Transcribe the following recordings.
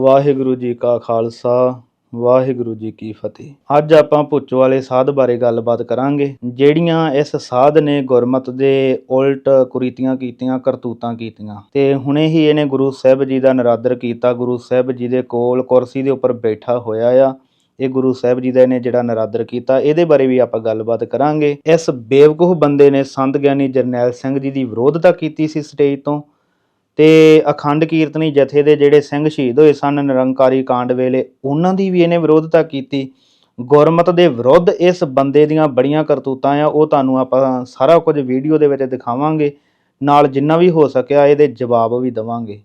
ਵਾਹਿਗੁਰੂ ਜੀ ਕਾ ਖਾਲਸਾ, ਵਾਹਿਗੁਰੂ ਜੀ ਕੀ ਫਤਿਹ। ਅੱਜ ਆਪਾਂ ਭੁੱਚ ਵਾਲੇ ਸਾਧ ਬਾਰੇ ਗੱਲਬਾਤ ਕਰਾਂਗੇ, ਜਿਹੜੀਆਂ ਇਸ ਸਾਧ ਨੇ ਗੁਰਮਤ ਦੇ ਉਲਟ ਕੁਰੀਤੀਆਂ ਕੀਤੀਆਂ, ਕਰਤੂਤਾਂ ਕੀਤੀਆਂ। ਤੇ ਹੁਣੇ ਹੀ ਇਹਨੇ ਗੁਰੂ ਸਾਹਿਬ ਜੀ ਦਾ ਨਰਾਦਰ ਕੀਤਾ। ਗੁਰੂ ਸਾਹਿਬ ਜੀ ਦੇ ਕੋਲ ਕੁਰਸੀ ਦੇ ਉੱਪਰ ਬੈਠਾ ਹੋਇਆ ਆ। ਇਹ ਗੁਰੂ ਸਾਹਿਬ ਜੀ ਦਾ ਇਹਨੇ ਜਿਹੜਾ ਨਰਾਦਰ ਕੀਤਾ, ਇਹਦੇ ਬਾਰੇ ਵੀ ਆਪਾਂ ਗੱਲਬਾਤ ਕਰਾਂਗੇ। ਇਸ ਬੇਵਕੂਫ ਬੰਦੇ ਨੇ ਸੰਤ ਗਿਆਨੀ ਜਰਨੈਲ ਸਿੰਘ ਜੀ ਦੀ ਵਿਰੋਧਤਾ ਕੀਤੀ ਸੀ ਸਟੇਜ ਤੋਂ। ਤੇ ਅਖੰਡ ਕੀਰਤਨੀ ਜਥੇ ਦੇ ਜਿਹੜੇ ਸਿੰਘ ਸ਼ਹੀਦ ਹੋਏ ਸਨ, ਨਿਰੰਕਾਰੀ ਕਾਂਡ ਵੇਲੇ, ਉਹਨਾਂ ਦੀ ਵੀ ਇਹਨੇ ਵਿਰੋਧਤਾ ਕੀਤੀ। ਗੁਰਮਤ ਦੇ ਵਿਰੁੱਧ ਇਸ ਬੰਦੇ ਦੀਆਂ ਬੜੀਆਂ ਕਰਤੂਤਾਂ ਆ, ਉਹ ਤੁਹਾਨੂੰ ਆਪਾਂ ਸਾਰਾ ਕੁਝ ਵੀਡੀਓ ਦੇ ਵਿੱਚ ਦਿਖਾਵਾਂਗੇ। ਨਾਲ ਜਿੰਨਾ ਵੀ ਹੋ ਸਕਿਆ, ਇਹਦੇ ਜਵਾਬ ਵੀ ਦਵਾਂਗੇ।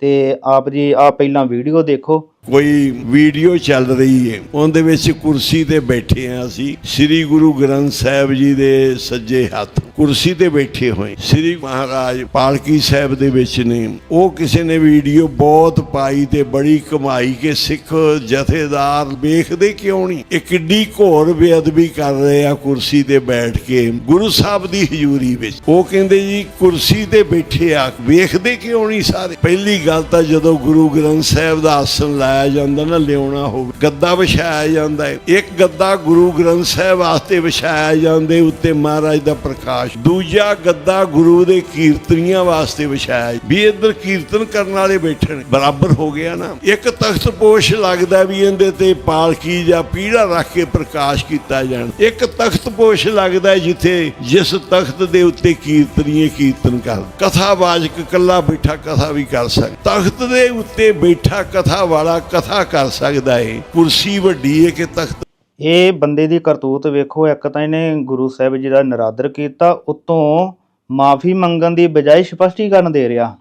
ਤੇ ਆਪ ਜੀ ਆ ਪਹਿਲਾਂ ਵੀਡੀਓ ਦੇਖੋ। ਕੋਈ ਵੀਡੀਓ ਚੱਲ ਰਹੀ ਹੈ। ਉਹਦੇ ਵਿੱਚ ਕੁਰਸੀ ਤੇ ਬੈਠੇ ਆ ਅਸੀਂ। ਸ੍ਰੀ ਗੁਰੂ ਗ੍ਰੰਥ ਸਾਹਿਬ ਜੀ ਦੇ ਸੱਜੇ ਹੱਥ ਕੁਰਸੀ ਤੇ ਬੈਠੇ ਹੋਏ। ਸ੍ਰੀ ਮਹਾਰਾਜ ਪਾਲਕੀ ਸਾਹਿਬ ਦੇ ਵਿੱਚ ਨੇ। ਉਹ ਕਿਸੇ ਨੇ ਵੀਡੀਓ ਬਹੁਤ ਪਾਈ ਤੇ ਬੜੀ ਕਮਾਈ ਕਿ ਸਿੱਖ ਜਥੇਦਾਰ ਵੇਖਦੇ ਕਿਉਂ ਨਹੀਂ? ਇਹ ਕਿੱਡੀ ਘੋਰ ਬੇਅਦਬੀ ਕਰ ਰਹੇ ਆ ਕੁਰਸੀ ਤੇ ਬੈਠ ਕੇ। ਗੁਰੂ ਸਾਹਿਬ ਦੀ ਹਜ਼ੂਰੀ ਵਿੱਚ। ਉਹ ਕਹਿੰਦੇ ਜੀ, ਕੁਰਸੀ ਤੇ ਬੈਠੇ ਆ, ਵੇਖਦੇ ਕਿਉਂ ਨਹੀਂ ਸਾਰੇ? ਪਹਿਲੀ ਗੱਲ ਤਾਂ ਜਦੋਂ ਗੁਰੂ ਗ੍ਰੰਥ ਸਾਹਿਬ ਦਾ ਆਸਣ ਲਾਇਆ ਜਾਂਦਾ ਨਾ, ਲਿਆਉਣਾ ਹੋਵੇ। ਗੱਦਾ ਵਿਛਾਇਆ ਜਾਂਦਾ ਹੈ। ਇੱਕ ਗੱਦਾ ਗੁਰੂ ਗ੍ਰੰਥ ਸਾਹਿਬ ਵਾਸਤੇ ਵਿਛਾਇਆ ਜਾਂਦੇ ਉੱਤੇ ਮਹਾਰਾਜ ਦਾ ਪ੍ਰਕਾਸ਼। ਦੂਜਾ ਗੱਦਾ ਗੁਰੂ ਦੇ ਕੀਰਤਨੀਆਂ ਵਾਸਤੇ ਵਿਛਾਇਆ ਵੀ ਇੱਧਰ ਕੀਰਤਨ ਕਰਨ ਵਾਲੇ ਬੈਠਣ, ਬਰਾਬਰ ਹੋ ਗਿਆ ਨਾ। ਇੱਕ ਤਖਤ ਪੋਸ਼ ਲੱਗਦਾ ਵੀ ਇਹਦੇ ਤੇ ਪਾਲਕੀ ਜਾਂ ਪੀੜਾ ਰੱਖ ਕੇ ਪ੍ਰਕਾਸ਼ ਕੀਤਾ ਜਾਣ। ਇੱਕ ਤਖਤ ਪੋਸ਼ ਲੱਗਦਾ ਜਿੱਥੇ ਜਿਸ ਤਖਤ ਦੇ ਉੱਤੇ ਕੀਰਤਨੀਏ ਕੀਰਤਨ ਕਰ ਕਥਾਵਾਚਕ ਇਕੱਲਾ ਬੈਠਾ ਕਥਾ ਵੀ ਕਰ ਸਕਦਾ। ਤਖਤ ਦੇ ਉੱਤੇ ਬੈਠਾ ਕਥਾ ਵਾਲਾ ਕਥਾ ਕਰ ਸਕਦਾ ਏ। ਕੁਰਸੀ ਵੱਡੀ ਹੈ ਕਿ ਤਖਤ? ਇਹ ਬੰਦੇ ਦੀ ਕਰਤੂਤ ਵੇਖੋ। ਇੱਕ ਤਾਂ ਇਹਨੇ ਗੁਰੂ ਸਾਹਿਬ ਜੀ ਦਾ ਨਰਾਦਰ ਕੀਤਾ। ਉਤੋਂ ਮਾਫੀ ਮੰਗਣ ਦੀ ਬਜਾਏ ਸਪਸ਼ਟੀਕਰਨ ਦੇ ਰਿਹਾ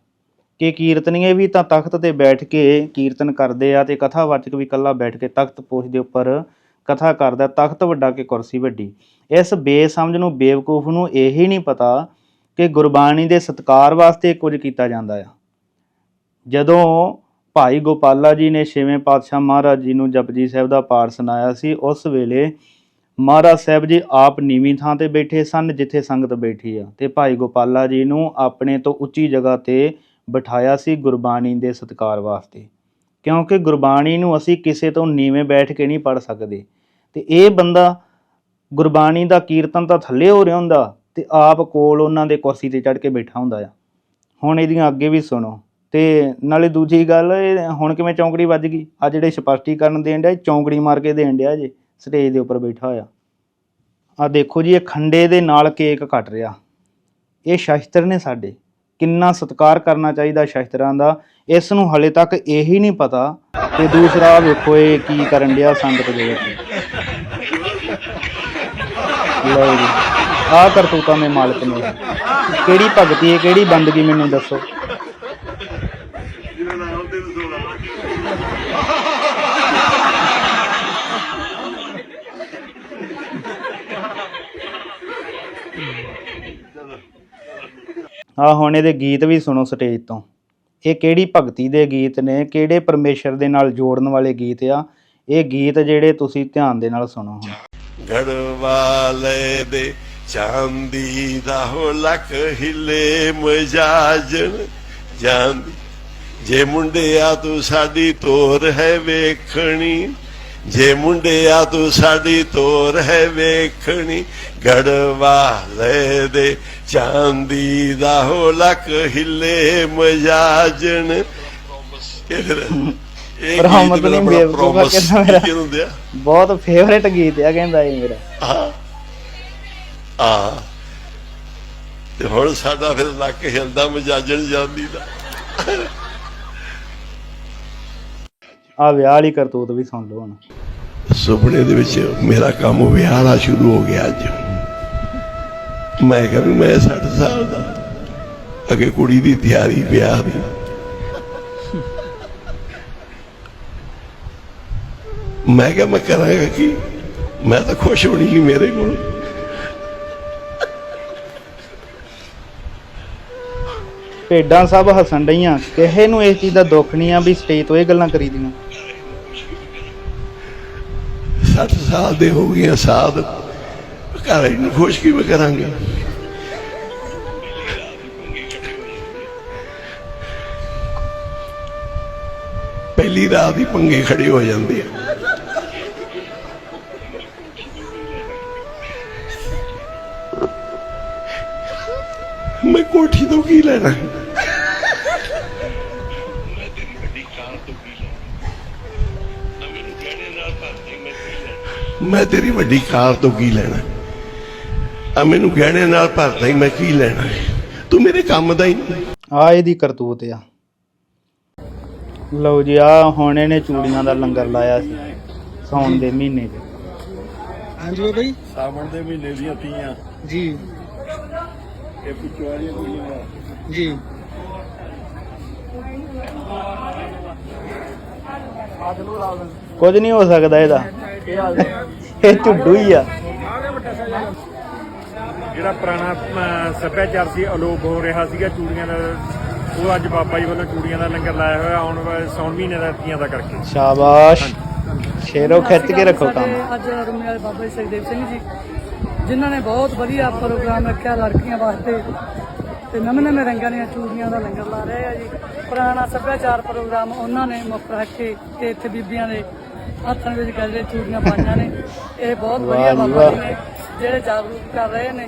ਕਿ ਕੀਰਤਨੀਏ ਵੀ ਤਾਂ ਤਖਤ ਤੇ ਬੈਠ ਕੇ ਕੀਰਤਨ ਕਰਦੇ ਆ ਤੇ ਕਥਾਵਾਚਕ ਵੀ ਇਕੱਲਾ ਬੈਠ ਕੇ ਤਖਤ ਪੋਸ਼ ਦੇ ਉੱਪਰ ਕਥਾ ਕਰਦਾ। ਤਖਤ ਵੱਡਾ ਕਿ ਕੁਰਸੀ ਵੱਡੀ। ਇਸ ਬੇਸਮਝ ਨੂੰ, ਬੇਵਕੂਫ ਨੂੰ ਇਹ ਹੀ ਨਹੀਂ ਪਤਾ ਕਿ ਗੁਰਬਾਣੀ ਦੇ ਸਤਕਾਰ ਵਾਸਤੇ ਕੁਝ ਕੀਤਾ ਜਾਂਦਾ ਆ। ਜਦੋਂ ਭਾਈ ਗੋਪਾਲਾ ਜੀ ਨੇ ਛੇਵੇਂ ਪਾਤਸ਼ਾਹ ਮਹਾਰਾਜ ਜੀ ਨੂੰ ਜਪਜੀ ਸਾਹਿਬ ਦਾ ਪਾਠ ਸੁਣਾਇਆ ਸੀ। ਉਸ ਵੇਲੇ ਮਹਾਰਾਜ ਸਾਹਿਬ ਜੀ ਆਪ ਨੀਵੀਂ ਥਾਂ ਤੇ ਬੈਠੇ ਸਨ, ਜਿੱਥੇ ਸੰਗਤ ਬੈਠੀ ਆ। ਤੇ ਭਾਈ ਗੋਪਾਲਾ ਜੀ ਨੂੰ ਆਪਣੇ ਤੋਂ ਉੱਚੀ ਜਗ੍ਹਾ ਤੇ ਬਿਠਾਇਆ ਸੀ ਗੁਰਬਾਣੀ ਦੇ ਸਤਕਾਰ ਵਾਸਤੇ। ਕਿਉਂਕਿ ਗੁਰਬਾਣੀ ਨੂੰ ਅਸੀਂ ਕਿਸੇ ਤੋਂ ਨੀਵੇਂ ਬੈਠ ਕੇ ਨਹੀਂ ਪੜ ਸਕਦੇ। ਤੇ ਇਹ ਬੰਦਾ ਗੁਰਬਾਣੀ ਦਾ ਕੀਰਤਨ ਤਾਂ ਥੱਲੇ ਹੋ ਰਿਹਾ ਹੁੰਦਾ ਤੇ ਆਪ ਕੋਲ ਉਹਨਾਂ ਦੇ ਕੁਰਸੀ ਤੇ ਚੜ ਕੇ ਬੈਠਾ ਹੁੰਦਾ ਆ। ਹੁਣ ਇਹਦੀਆਂ ਅੱਗੇ ਵੀ ਸੁਣੋ। ਤੇ ਨਾਲੇ ਦੂਜੀ ਗੱਲ ਇਹ ਹੁਣ ਕਿਵੇਂ ਚੌਂਕੜੀ ਵੱਜ ਗਈ? ਆ ਜਿਹੜੇ ਸਪਸ਼ਟੀਕਰਨ ਦੇਣ ਡਿਆ, ਇਹ ਚੌਂਕੜੀ ਮਾਰ ਕੇ ਦੇਣ ਡਿਆ ਜੇ, ਸਟੇਜ ਦੇ ਉੱਪਰ ਬੈਠਾ ਹੋਇਆ। ਆ ਦੇਖੋ ਜੀ, ਇਹ ਖੰਡੇ ਦੇ ਨਾਲ ਕੇਕ ਕੱਟ ਰਿਹਾ। ਇਹ ਸ਼ਾਸਤਰ ਨੇ ਸਾਡੇ। ਕਿੰਨਾ ਸਤਿਕਾਰ ਕਰਨਾ ਚਾਹੀਦਾ ਸ਼ਾਸਤਰਾਂ ਦਾ। ਇਸ ਨੂੰ ਹਲੇ ਤੱਕ ਇਹੀ ਨਹੀਂ ਪਤਾ ਤੇ ਦੂਸਰਾ ਵੇਖੋ ਇਹ ਕੀ ਕਰਨ ਡਿਆ ਸੰਗਤ ਦੇ ਵਿੱਚ। ਲਓ ਜੀ, ਆਹ ਕਰਤੂਤਾਂ ਦੇ ਮਾਲਕ ਨੇ। ਕਿਹੜੀ ਭਗਤੀ ਹੈ, ਕਿਹੜੀ ਬੰਦਗੀ ਮੈਨੂੰ ਦੱਸੋ। ਆ ਹੁਣ ਇਹਦੇ ਗੀਤ ਵੀ ਸੁਣੋ ਸਟੇਜ ਤੋਂ। ਇਹ ਕਿਹੜੀ ਭਗਤੀ ਦੇ ਗੀਤ ਨੇ, ਕਿਹੜੇ ਪਰਮੇਸ਼ਰ ਦੇ ਨਾਲ ਜੋੜਨ ਵਾਲੇ ਗੀਤ ਆ? ਇਹ ਗੀਤ ਜਿਹੜੇ ਤੁਸੀਂ ਧਿਆਨ ਦੇ ਨਾਲ ਸੁਣੋ ਹੁਣ। ਗੜਵਾਲੇ ਦੇ ਚਾਂਦੀ ਦਾ ਹੋ ਲੱਖ ਹਿੱਲੇ ਮਜਾਜਨ। ਜਾਂਦੀ, ਜੇ ਮੁੰਡਿਆ ਤੂੰ ਸਾਡੀ ਤੋਰ ਹੈ ਵੇਖਣੀ ਜੇ ਮੁੰਡਿਆ ਤੂੰ ਸਾਡੀ ਤੋਰ ਹੈ ਵੇਖਣੀ ਗੜਵਾਲੇ ਦੇ। ਚਾਂਦੀ ਦਾ ਹੋ ਲੱਖ ਹਿੱਲੇ ਰਹਿਮਤ ਨਹੀਂ ਬੇਵਕੂਫਾ ਕਹਿੰਦਾ ਮੇਰਾ। ਆ ਬਹੁਤ ਫੇਵਰੇਟ ਗੀਤ ਆ ਕਹਿੰਦਾ ਇਹ ਮੇਰਾ। ਆ ਆ ਤੇ ਹੁਣ ਸਾਡਾ ਫਿਰ ਲੱਕ ਹਿਲਦਾ ਮਜਾਜਣ ਜਾਂਦੀ ਦਾ। ਆ ਵਿਆਹ ਵਾਲੀ ਕਰਤੂਤ ਵੀ ਸੁਣ ਲਓ ਹੁਣ। ਸੁਪਨੇ ਦੇ ਵਿੱਚ ਮੇਰਾ ਕੰਮ ਵਿਆਹ ਵਾਲਾ ਸ਼ੁਰੂ ਹੋ ਗਿਆ ਅੱਜ। ਮੈਂ ਕਿਹਾ ਵੀ ਮੈਂ 60 ਸਾਲ ਦਾ, ਅਗੇ ਕੁੜੀ ਦੀ ਤਿਆਰੀ ਵਿਆਹ ਦੀ। ਮੈਂ ਕਿਹਾ ਮੈਂ ਕਰਾਂਗਾ ਕੀ? ਮੈਂ ਤਾਂ ਖੁਸ਼ ਹੋਣੀ ਸੀ ਮੇਰੇ ਕੋਲ। ਭੇਡਾਂ ਸਭ ਹੱਸਣ ਡਈਆਂ। ਕਿਸੇ ਨੂੰ ਇਸ ਚੀਜ਼ ਦਾ ਦੁੱਖ ਨਹੀਂ ਆ ਵੀ ਸਟੇਜ ਤੋਂ ਇਹ ਗੱਲਾਂ ਕਰੀ ਕਰੀਦੀਆਂ 60 ਸਾਲ ਦੇ ਹੋ ਗਏ ਆ ਸਾਧ ਘਰ ਨੂੰ ਖੁਸ਼ ਕਿਵੇਂ ਕਰਾਂਗੇ? ਪਹਿਲੀ ਰਾਤ ਹੀ ਪੰਗੇ ਖੜੇ ਹੋ ਜਾਂਦੇ ਆ। ਮੈਂ ਕੋਠੀ ਤੋਂ ਕੀ ਲੈਣਾ? ਮੈਂ ਤੇਰੀ ਵੱਡੀ ਕਾਰ ਤੋਂ ਕੀ ਲੈਣਾ? ਆ ਮੈਨੂੰ ਗਹਿਣੇ ਨਾਲ ਭਰਦਾ ਹੀ ਮੈਂ ਕੀ ਲੈਣਾ ਤੂੰ ਮੇਰੇ ਕੰਮ ਦਾ ਹੀ ਨਹੀਂ। ਆ ਇਹਦੀ ਕਰਤੂਤ ਆ। ਲਓ ਜੀ ਆ ਹੁਣ ਇਹਨੇ ਚੂੜੀਆਂ ਦਾ ਲੰਗਰ ਲਾਇਆ ਸੀ ਸੌਣ ਦੇ ਮਹੀਨੇ 'ਚ। ਹਾਂਜੀ ਬਾਬਾ ਜੀ। ਸਾਵਣ ਦੇ ਮਹੀਨੇ ਦੀਆਂ ਤੀਆਂ। ਜੀ। ਇਹ ਪਿੱਛੋਂ ਵਾਲੀਆਂ ਕੁੜੀਆਂ ਜੀ। ਕੁਝ ਨਹੀਂ ਹੋ ਸਕਦਾ ਇਹਦਾ। ਇਹ ਝੁੱਡੂ ਹੀ ਆ। ਜਿਹੜਾ ਪੁਰਾਣਾ ਸੱਭਿਆਚਾਰ ਸੀ ਅਲੋਪ ਹੋ ਰਿਹਾ ਸੀਗਾ ਚੂੜੀਆਂ ਦਾ ਉਹ ਅੱਜ ਬਾਬਾ ਜੀ ਵੱਲੋਂ ਚੂੜੀਆਂ ਦਾ ਲੰਗਰ ਲਾਇਆ ਹੋਇਆ ਆਉਣ ਵਾਲੇ ਸੌਣ ਮਹੀਨੇ ਦਾ ਤੀਆਂ ਦਾ ਕਰਕੇ। ਸ਼ਾਬਾਸ਼। ਸ਼ੇਰੋ ਖਿੱਚ ਕੇ ਰੱਖੋ ਕੰਮ। ਅੱਜ ਰੁਮੇ ਵਾਲੇ ਬਾਬਾ ਜੀ ਸੁਖਦੇਵ ਸਿੰਘ ਜੀ ਜਿਨ੍ਹਾਂ ਨੇ ਬਹੁਤ ਵਧੀਆ ਪ੍ਰੋਗਰਾਮ ਰੱਖਿਆ ਲੜਕੀਆਂ ਵਾਸਤੇ ਤੇ ਨਵੇਂ ਨਵੇਂ ਰੰਗਾਂ ਦੀਆਂ ਚੂੜੀਆਂ ਦਾ ਲੰਗਰ ਲਾ ਰਹੇ ਆ ਜੀ। ਪੁਰਾਣਾ ਸੱਭਿਆਚਾਰ ਪ੍ਰੋਗਰਾਮ ਉਹਨਾਂ ਨੇ ਮੁੱਖ ਰੱਖ ਕੇ ਤੇ ਇੱਥੇ ਬੀਬੀਆਂ ਦੇ ਹੱਥਾਂ ਵਿੱਚ ਗਜਰੇ ਚੂੜੀਆਂ ਪਾਈਆਂ ਨੇ। ਇਹ ਬਹੁਤ ਵਧੀਆ ਬਾਬਾ ਜੀ। ਨੇ ਜਿਹੜੇ ਜਾਗਰੂਕ ਕਰ ਰਹੇ ਨੇ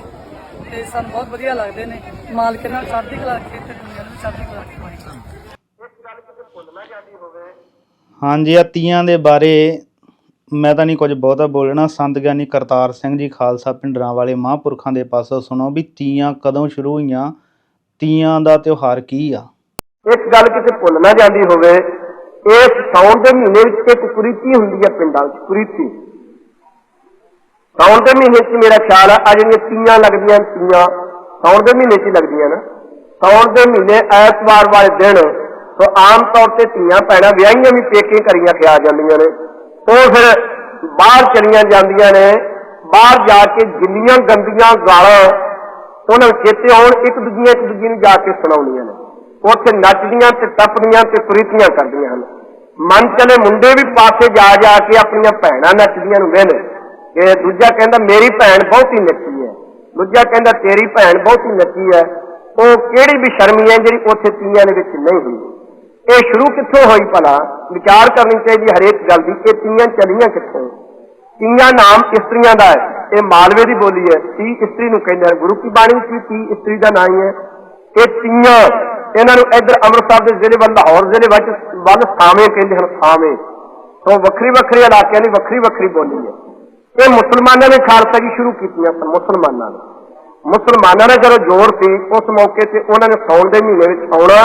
ਤੇ ਸਾਨੂੰ ਬਹੁਤ ਵਧੀਆ ਲੱਗਦੇ ਨੇ। ਮਾਲਕ ਨਾਲ ਚੜ੍ਹਦੀ ਕਲਾ ਰੱਖੇ ਤੇ ਦੁਨੀਆ ਨੂੰ ਚੜ੍ਹਦੀ ਕਲਾ ਰੱਖੇ। ਹਾਂਜੀ ਆ ਤੀਆਂ ਦੇ ਬਾਰੇ ਮੈਂ ਤਾਂ ਨਹੀਂ ਕੁਝ ਬਹੁਤਾ ਬੋਲਣਾ। ਸੰਤ ਗਿਆਨੀ ਕਰਤਾਰ ਸਿੰਘ ਜੀ ਖਾਲਸਾ ਪਿੰਡਰਾਂ ਵਾਲੇ ਮਹਾਂਪੁਰਖਾਂ ਦੇ ਪਾਸੋਂ ਸੁਣੋ ਵੀ ਤੀਆਂ ਕਦੋਂ ਸ਼ੁਰੂ ਹੋਈਆਂ ਤੀਆਂ ਦਾ ਤਿਉਹਾਰ ਕੀ ਆ? ਇੱਕ ਗੱਲ ਕਿਤੇ ਭੁੱਲ ਨਾ ਜਾਂਦੀ ਹੋਵੇ ਇਸ ਸਾਉਣ ਦੇ ਮਹੀਨੇ ਵਿੱਚ ਇੱਕ ਕੁਰੀਤੀ ਹੁੰਦੀ ਹੈ ਪਿੰਡਾਂ ਵਿੱਚ, ਕੁਰੀਤੀ। ਸਾਉਣ ਦੇ ਮਹੀਨੇ 'ਚ ਮੇਰਾ ਖਿਆਲ ਆ ਆ ਜਿਹੜੀਆਂ ਤੀਆਂ ਲੱਗਦੀਆਂ, ਤੀਆਂ। ਸਾਉਣ ਦੇ ਮਹੀਨੇ 'ਚ ਹੀ ਲੱਗਦੀਆਂ ਨਾ। ਸਾਉਣ ਦੇ ਮਹੀਨੇ ਐਤਵਾਰ ਵਾਲੇ ਦਿਨ ਸੋ ਆਮ ਤੌਰ ਤੇ ਧੀਆਂ ਭੈਣਾਂ ਵਿਆਹੀਆਂ ਵੀ ਪੇਕੇ ਕਰੀਆਂ ਕੇ ਆ ਜਾਂਦੀਆਂ ਨੇ। ਉਹ ਫਿਰ ਬਾਹਰ ਚਲੀਆਂ ਜਾਂਦੀਆਂ ਨੇ। ਬਾਹਰ ਜਾ ਕੇ ਜਿੰਨੀਆਂ ਗੰਦੀਆਂ ਗਾਲਾਂ ਉਹਨਾਂ ਨੂੰ ਚੇਤੇ ਆਉਣ, ਇੱਕ ਦੂਜੀਆਂ, ਇੱਕ ਦੂਜੀ ਨੂੰ ਜਾ ਕੇ ਸੁਣਾਉਂਦੀਆਂ ਨੇ। ਉੱਥੇ ਨੱਚਦੀਆਂ ਤੇ ਟੱਪਦੀਆਂ ਤੇ ਪ੍ਰੀਤੀਆਂ ਕਰਦੀਆਂ ਹਨ। ਮਨ ਚਲੇ ਮੁੰਡੇ ਵੀ ਪਾਸੇ ਜਾ ਜਾ ਕੇ ਆਪਣੀਆਂ ਭੈਣਾਂ ਨੱਚਦੀਆਂ ਨੂੰ ਵੇਖਦੇ ਕਿ ਦੂਜਾ ਕਹਿੰਦਾ, ਮੇਰੀ ਭੈਣ ਬਹੁਤੀ ਨੱਚੀ ਹੈ। ਦੂਜਾ ਕਹਿੰਦਾ, ਤੇਰੀ ਭੈਣ ਬਹੁਤੀ ਨੱਚੀ ਹੈ। ਉਹ ਕਿਹੜੀ ਵੀ ਸ਼ਰਮੀ ਹੈ ਜਿਹੜੀ ਉੱਥੇ ਤੀਆਂ ਦੇ ਵਿੱਚ ਨਹੀਂ ਹੁੰਦੀ। ਇਹ ਸ਼ੁਰੂ ਕਿੱਥੋਂ ਹੋਈ ਭਲਾ? ਵਿਚਾਰ ਕਰਨੀ ਚਾਹੀਦੀ ਹਰੇਕ ਗੱਲ ਦੀ, ਇਹ ਤੀਆਂ ਚਲੀਆਂ ਕਿੱਥੋਂ? ਤੀਆਂ ਨਾਮ ਇਸਤਰੀਆਂ ਦਾ ਹੈ। ਇਹ ਮਾਲਵੇ ਦੀ ਬੋਲੀ ਹੈ। ਤੀ ਇਸਤਰੀ ਨੂੰ ਕਹਿੰਦੇ ਹਨ। ਗੁਰੂ ਕੀ ਬਾਣੀ ਵਿੱਚ ਵੀ ਤੀ ਇਸਤਰੀ ਦਾ ਨਾਂ ਹੀ ਹੈ। ਇਹ ਤੀਆਂ ਇਹਨਾਂ ਨੂੰ ਇੱਧਰ ਅੰਮ੍ਰਿਤਸਰ ਦੇ ਜ਼ਿਲ੍ਹੇ ਵੱਲ, ਲਾਹੌਰ ਜ਼ਿਲ੍ਹੇ ਵਿੱਚ ਵੱਲ ਸਾਵੇਂ ਕਹਿੰਦੇ ਹਨ ਸਾਵੇਂ ਤੋਂ ਵੱਖਰੀ ਵੱਖਰੀ ਇਲਾਕਿਆਂ ਦੀ ਵੱਖਰੀ ਵੱਖਰੀ ਬੋਲੀ ਹੈ। ਇਹ ਮੁਸਲਮਾਨਾਂ ਨੇ ਖਾਲਸਾ ਜੀ ਸ਼ੁਰੂ ਕੀਤੀਆਂ ਸਨ, ਮੁਸਲਮਾਨਾਂ ਨੇ। ਮੁਸਲਮਾਨਾਂ ਨੇ ਜਦੋਂ ਜ਼ੋਰ ਸੀ, ਉਸ ਮੌਕੇ ਤੇ ਉਹਨਾਂ ਨੇ ਸੌਣ ਦੇ ਮਹੀਨੇ ਵਿੱਚ ਸੌਣਾ,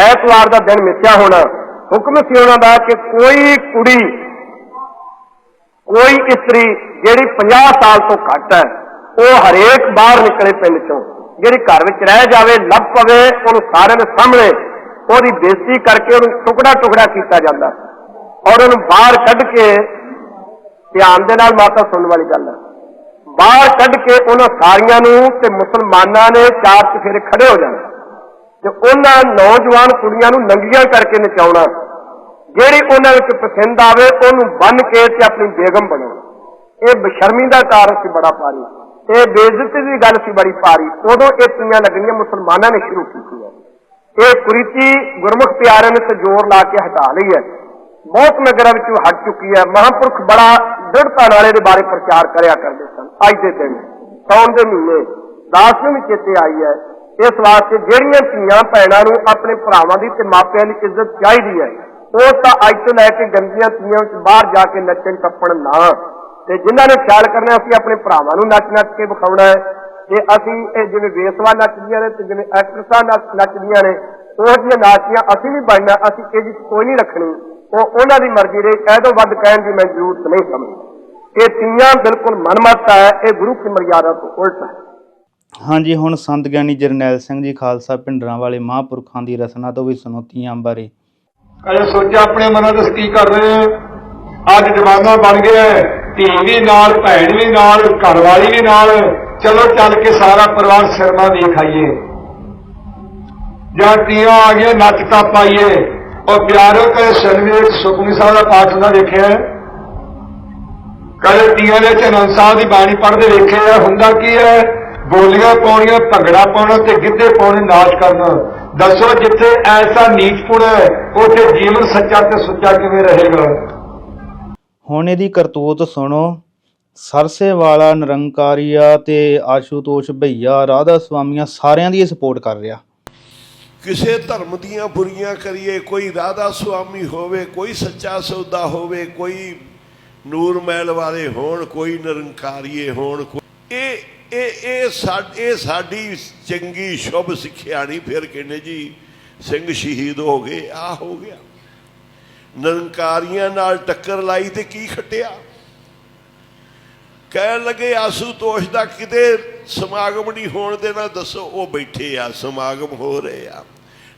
ਐਤਵਾਰ ਦਾ ਦਿਨ ਮਿੱਥਿਆ ਹੋਣਾ। ਹੁਕਮ ਸੀ ਉਹਨਾਂ ਦਾ ਕਿ ਕੋਈ ਕੁੜੀ, ਕੋਈ ਇਸਤਰੀ ਜਿਹੜੀ 50 ਸਾਲ ਤੋਂ ਘੱਟ ਹੈ, ਉਹ ਹਰੇਕ ਬਾਹਰ ਨਿਕਲੇ ਪਿੰਡ ਚੋਂ ਜਿਹੜੀ ਘਰ ਵਿੱਚ ਰਹਿ ਜਾਵੇ, ਲੱਭ ਪਵੇ, ਉਹਨੂੰ ਸਾਰਿਆਂ ਦੇ ਸਾਹਮਣੇ ਉਹਦੀ ਬੇਇੱਜ਼ਤੀ ਕਰਕੇ ਉਹਨੂੰ ਟੁਕੜਾ ਟੁਕੜਾ ਕੀਤਾ ਜਾਂਦਾ। ਔਰ ਉਹਨੂੰ ਬਾਹਰ ਕੱਢ ਕੇ ਧਿਆਨ ਦੇ ਨਾਲ ਮਾਤਾ ਸੁਣਨ ਵਾਲੀ ਗੱਲ ਹੈ। ਬਾਹਰ ਕੱਢ ਕੇ ਉਹਨਾਂ ਸਾਰੀਆਂ ਨੂੰ ਤੇ ਮੁਸਲਮਾਨਾਂ ਨੇ ਚਾਰ ਚਫੇਰੇ ਖੜੇ ਹੋ ਜਾਣਾ। ਤੇ ਉਹਨਾਂ ਨੌਜਵਾਨ ਕੁੜੀਆਂ ਨੂੰ ਨੰਗੀਆਂ ਕਰਕੇ ਨਚਾਉਣਾ। ਜਿਹੜੀ ਉਹਨਾਂ ਵਿੱਚ ਪਸੰਦ ਆਵੇ, ਉਹਨੂੰ ਬੰਨ ਕੇ ਤੇ ਆਪਣੀ ਬੇਗਮ ਬਣਾਉਣਾ। ਇਹ ਬਸ਼ਰਮੀ ਦਾ ਕਾਰਨ ਸੀ ਬੜਾ ਭਾਰੀ। ਇਹ ਬੇਇੱਜ਼ਤੀ ਦੀ ਗੱਲ ਸੀ ਬੜੀ ਭਾਰੀ। ਉਦੋਂ ਇਹ ਤੀਆਂ ਲੱਗਣੀਆਂ ਮੁਸਲਮਾਨਾਂ ਨੇ ਸ਼ੁਰੂ ਕੀਤੀਆਂ। ਇਹ ਕੁਰੀਤੀ ਗੁਰਮੁਖ ਪਿਆਰਿਆਂ ਨੇ ਤੇ ਲਾ ਕੇ ਹਟਾ ਲਈ ਹੈ। ਬਹੁਤ ਨਗਰਾਂ ਵਿੱਚੋਂ ਹਟ ਚੁੱਕੀ ਹੈ। ਮਹਾਂਪੁਰਖ ਬੜਾ ਦ੍ਰਿੜਤਾ ਨਾਲ ਇਹਦੇ ਬਾਰੇ ਪ੍ਰਚਾਰ ਕਰਿਆ ਕਰਦੇ ਸਨ। ਅੱਜ ਦੇ ਦਿਨ, ਸੌਣ ਦੇ ਮਹੀਨੇ, ਦਾਸ ਨੂੰ ਵੀ ਚੇਤੇ ਆਈ ਹੈ। ਇਸ ਵਾਸਤੇ ਜਿਹੜੀਆਂ ਧੀਆਂ ਭੈਣਾਂ ਨੂੰ ਆਪਣੇ ਭਰਾਵਾਂ ਦੀ ਤੇ ਮਾਪਿਆਂ ਦੀ ਇੱਜ਼ਤ ਚਾਹੀਦੀ ਹੈ, ਉਹ ਤਾਂ ਅੱਜ ਤੋਂ ਲੈ ਕੇ ਗੰਦੀਆਂ ਧੀਆਂ ਵਿੱਚ ਬਾਹਰ ਜਾ ਕੇ ਨੱਚਣ ਟੱਪਣ ਨਾ ਤੇ ਜਿਨ੍ਹਾਂ ਨੇ ਖਿਆਲ ਕਰਨਾ ਅਸੀਂ ਆਪਣੇ ਭਰਾਵਾਂ ਨੂੰ ਨੱਚ ਨੱਚ ਕੇ ਵਿਖਾਉਣਾ ਹੈ ਤੇ ਅਸੀਂ ਇਹ ਜਿਵੇਂ ਵੇਸਵਾ ਨੱਚਦੀਆਂ ਨੇ ਤੇ ਜਿਵੇਂ ਐਕਟਰਸਾਂ ਨੱਚ ਨੱਚਦੀਆਂ ਨੇ ਉਹ ਜਿਹੀਆਂ ਨਾਚੀਆਂ ਅਸੀਂ ਵੀ ਬਣਨਾ ਅਸੀਂ ਇਹ ਕੋਈ ਨਹੀਂ ਰੱਖਣੀ। ਉਹ ਉਹਨਾਂ ਦੀ ਮਰਜ਼ੀ ਇਹ ਤੋਂ ਵੱਧ ਕਹਿਣ ਦੀ ਮੈਂ ਜ਼ਰੂਰਤ ਨਹੀਂ ਸਮਝਦਾ। ਇਹ ਤੀਆਂ ਬਿਲਕੁਲ ਮਨਮਤ ਹੈ ਇਹ ਗੁਰੂ ਕੀ ਮਰਿਆਦਾ ਤੋਂ ਉਲਟ ਹੈ। ਹਾਂਜੀ ਹੁਣ ਸੰਤ ਗਿਆਨੀ ਜਰਨੈਲ ਸਿੰਘ ਜੀ ਖਾਲਸਾ ਪਿੰਡਰਾਂ ਵਾਲੇ ਮਹਾਂਪੁਰਖਾਂ ਦੀ ਰਸਨਾ ਤੋਂ ਵੀ ਸੁਣੋ ਤੀਆਂ ਬਾਰੇ। ਅਜੇ ਸੋਚਿਆ ਆਪਣੇ ਮਨਾਂ ਵਿੱਚ ਕੀ ਕਰ ਰਹੇ ਆ ਅੱਜ ਜਮਾਨਾ ਬਣ ਗਿਆ ਹੈ, ਧੀ ਵੀ ਨਾਲ, ਭੈਣ ਵੀ ਨਾਲ, ਘਰਵਾਲੀ ਵੀ ਨਾਲ, ਚਲੋ ਚੱਲ ਕੇ ਸਾਰਾ ਪਰਿਵਾਰ ਸ਼ਰਮਾ ਦੇਖ ਆਈਏ ਜਾਂ ਤੀਆਂ ਆ ਗਈਆਂ, ਨੱਚ ਟੱਪ ਪਾਈਏ ਉਹ ਪਿਆਰੋ, ਕਦੇ ਸ਼ਰਮੇ ਸੁਖਮਨੀ ਸਾਹਿਬ ਦਾ ਪਾਠ ਹੁੰਦਾ ਦੇਖਿਆ ਕਦੇ ਤੀਆਂ ਦੇ ਚਨਨ ਸਾਹਿਬ ਦੀ ਬਾਣੀ ਪੜ੍ਹਦੇ ਵੇਖਿਆ ਹੈ? ਹੁੰਦਾ ਕੀ ਹੈ? ਬੋਲੀਆਂ ਪਾਉਣੀਆਂ, ਭੰਗੜਾ ਪਾਉਣਾ ਤੇ ਗਿੱਧੇ ਪਾਉਣੇ, ਨਾਚ ਕਰਨਾ। ਦੱਸੋ ਜਿੱਥੇ ਐਸਾ ਨੀਚਪੁਣ ਹੈ, ਉੱਥੇ ਜੀਵਨ ਸੱਚਾ ਤੇ ਸੁੱਚਾ ਕਿਵੇਂ ਰਹੇਗਾ? ਹੁਣ ਇਹਦੀ ਕਰਤੂਤ ਸੁਣੋ। ਸਰਸੇ ਵਾਲਾ ਨਿਰੰਕਾਰੀਆ ਤੇ ਆਸ਼ੂਤੋਸ਼ ਭਈਆ ਰਾਧਾ ਸੁਆਮੀਆਂ ਸਾਰਿਆਂ ਦੀ ਸਪੋਰਟ ਕਰ ਰਿਹਾ। ਕਿਸੇ ਧਰਮ ਦੀਆਂ ਬੁਰੀਆਂ ਕਰੀਏ, ਕੋਈ ਰਾਧਾ ਸੁਆਮੀ ਹੋਵੇ, ਕੋਈ ਸੱਚਾ ਸੌਦਾ ਹੋਵੇ, ਕੋਈ ਨੂਰ ਮਹਿਲ ਵਾਲੇ ਹੋਣ, ਕੋਈ ਨਿਰੰਕਾਰੀਏ ਹੋਣ ਇਹ ਇਹ ਇਹ ਸਾਡ- ਸਾਡੀ ਚੰਗੀ ਸ਼ੁਭ ਸਿੱਖਿਆ ਨਹੀਂ ਫਿਰ ਕਹਿੰਦੇ ਜੀ ਸਿੰਘ ਸ਼ਹੀਦ ਹੋ ਗਏ, ਆ ਹੋ ਗਿਆ। ਨਿਰੰਕਾਰੀਆਂ ਨਾਲ ਟੱਕਰ ਲਾਈ ਤੇ ਕੀ ਖੱਟਿਆ? ਕਹਿਣ ਲੱਗੇ ਆਸੂਤੋਸ਼ ਦਾ ਕਿਤੇ ਸਮਾਗਮ ਨਹੀਂ ਹੋਣ ਦੇਣਾ, ਦੱਸੋ, ਉਹ ਬੈਠੇ ਆ, ਸਮਾਗਮ ਹੋ ਰਹੇ ਆ।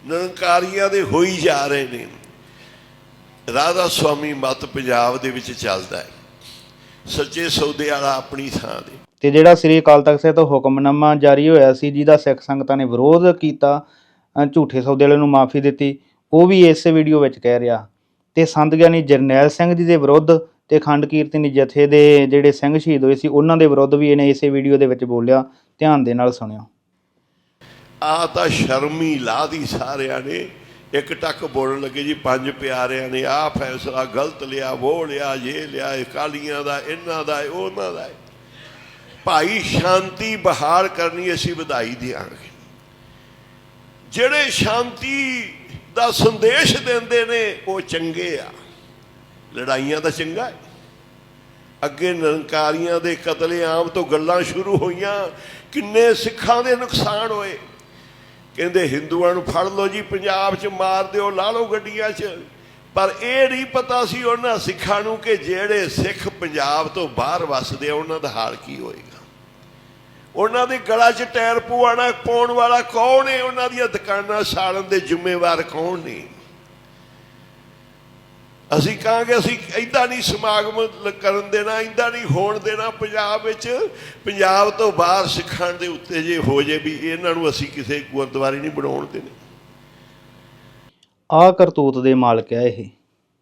ਨਿਰੰਕਾਰੀਆਂ ਦੇ ਹੋਈ ਜਾ ਰਹੇ ਨੇ। ਰਾਧਾ ਸੁਆਮੀ ਮਤ ਪੰਜਾਬ ਦੇ ਵਿੱਚ ਚੱਲਦਾ ਹੈ। ਸੱਚੇ ਸੌਦੇ ਵਾਲਾ ਆਪਣੀ ਥਾਂ ਦੇ ਤੇ ਜਿਹੜਾ ਸ੍ਰੀ ਅਕਾਲ ਤਖਤ ਸਾਹਿਬ ਤੋਂ ਹੁਕਮਨਾਮਾ ਜਾਰੀ ਹੋਇਆ ਸੀ, ਜਿਹਦਾ ਸਿੱਖ ਸੰਗਤਾਂ ਨੇ ਵਿਰੋਧ ਕੀਤਾ ਝੂਠੇ ਸੌਦੇ ਵਾਲੇ ਨੂੰ ਮਾਫੀ ਦਿੱਤੀ, ਉਹ ਵੀ ਇਸ ਵੀਡੀਓ ਵਿੱਚ ਕਹਿ ਰਿਹਾ। ਤੇ ਸੰਤ ਗਿਆਨੀ ਜਰਨੈਲ ਸਿੰਘ ਜੀ ਦੇ ਵਿਰੁੱਧ ਤੇ ਖੰਡ ਕੀਰਤਨੀ ਜਥੇ ਦੇ ਜਿਹੜੇ ਸਿੰਘ ਸ਼ਹੀਦ ਹੋਏ ਸੀ, ਉਹਨਾਂ ਦੇ ਵਿਰੁੱਧ ਵੀ ਇਹਨੇ ਇਸੇ ਵੀਡੀਓ ਦੇ ਵਿੱਚ ਬੋਲਿਆ, ਧਿਆਨ ਦੇ ਨਾਲ ਸੁਣਿਓ। ਆ ਤਾਂ ਸ਼ਰਮੀ ਲਾਦੀ ਸਾਰਿਆਂ ਨੇ। ਇੱਕ ਟੱਕ ਬੋਲਣ ਲੱਗੇ ਜੀ, ਪੰਜ ਪਿਆਰਿਆਂ ਨੇ, ਆਹ ਫੈਸਲਾ ਗਲਤ ਲਿਆ, ਉਹ ਲਿਆ, ਇਹ ਲਿਆ, ਇਹ ਕਾਲੀਆਂ ਦਾ, ਇਹਨਾਂ ਦਾ ਉਹਨਾਂ ਦਾ। ਇਹ। ਭਾਈ ਸ਼ਾਂਤੀ ਬਹਾਲ ਕਰਨੀ ਅਸੀਂ ਵਧਾਈ ਦਿਆਂਗੇ। ਜਿਹੜੇ ਸ਼ਾਂਤੀ ਦਾ ਸੰਦੇਸ਼ ਦਿੰਦੇ ਨੇ, ਉਹ ਚੰਗੇ ਆ। ਲੜਾਈਆਂ ਤਾਂ ਚੰਗਾ ਹੈ। ਅੱਗੇ ਨਿਰੰਕਾਰੀਆਂ ਦੇ ਕਤਲੇਆਮ ਤੋਂ ਗੱਲਾਂ ਸ਼ੁਰੂ ਹੋਈਆਂ, ਕਿੰਨੇ ਸਿੱਖਾਂ ਦੇ ਨੁਕਸਾਨ ਹੋਏ। ਕਹਿੰਦੇ, ਹਿੰਦੂਆਂ ਨੂੰ ਫੜ ਲਓ ਜੀ, ਪੰਜਾਬ 'ਚ ਮਾਰ ਦਿਓ, ਲਾ ਲਓ ਗੱਡੀਆਂ 'ਚ। ਪਰ ਇਹ ਨਹੀਂ ਪਤਾ ਸੀ ਉਹਨਾਂ ਸਿੱਖਾਂ ਨੂੰ ਕਿ ਜਿਹੜੇ ਸਿੱਖ ਪੰਜਾਬ ਤੋਂ ਬਾਹਰ ਵੱਸਦੇ ਆ, ਉਹਨਾਂ ਦਾ ਹਾਲ ਕੀ ਹੋਏਗਾ। ਉਹਨਾਂ ਦੇ ਗਲਾ 'ਚ ਟਾਇਰ ਪਵਾਉਣਾ ਪਾਉਣ ਵਾਲਾ ਕੌਣ ਹੈ? ਉਹਨਾਂ ਦੀਆਂ ਦੁਕਾਨਾਂ ਸਾੜਨ ਦੇ ਜ਼ਿੰਮੇਵਾਰ ਕੌਣ ਨੇ? ਅਸੀਂ ਕਹਾਂਗੇ, ਅਸੀਂ ਐਦਾਂ ਨਹੀਂ ਸਮਾਗਮ ਕਰਨ ਦੇਣਾ ਐਦਾਂ ਨਹੀਂ ਹੋਣ ਦੇਣਾ ਪੰਜਾਬ ਵਿੱਚ। ਪੰਜਾਬ ਤੋਂ ਬਾਹਰ ਸਿੱਖਾਂ ਦੇ ਉੱਤੇ ਜੇ ਹੋ ਜੇ ਵੀ ਇਹਨਾਂ ਨੂੰ ਅਸੀਂ ਕਿਸੇ ਗੁਰਦੁਆਰੇ ਨਹੀਂ ਬਣਾਉਣ ਦੇਣੇ। ਆ ਕਰਤੂਤ ਦੇ ਮਾਲਕ ਹੈ ਇਹ।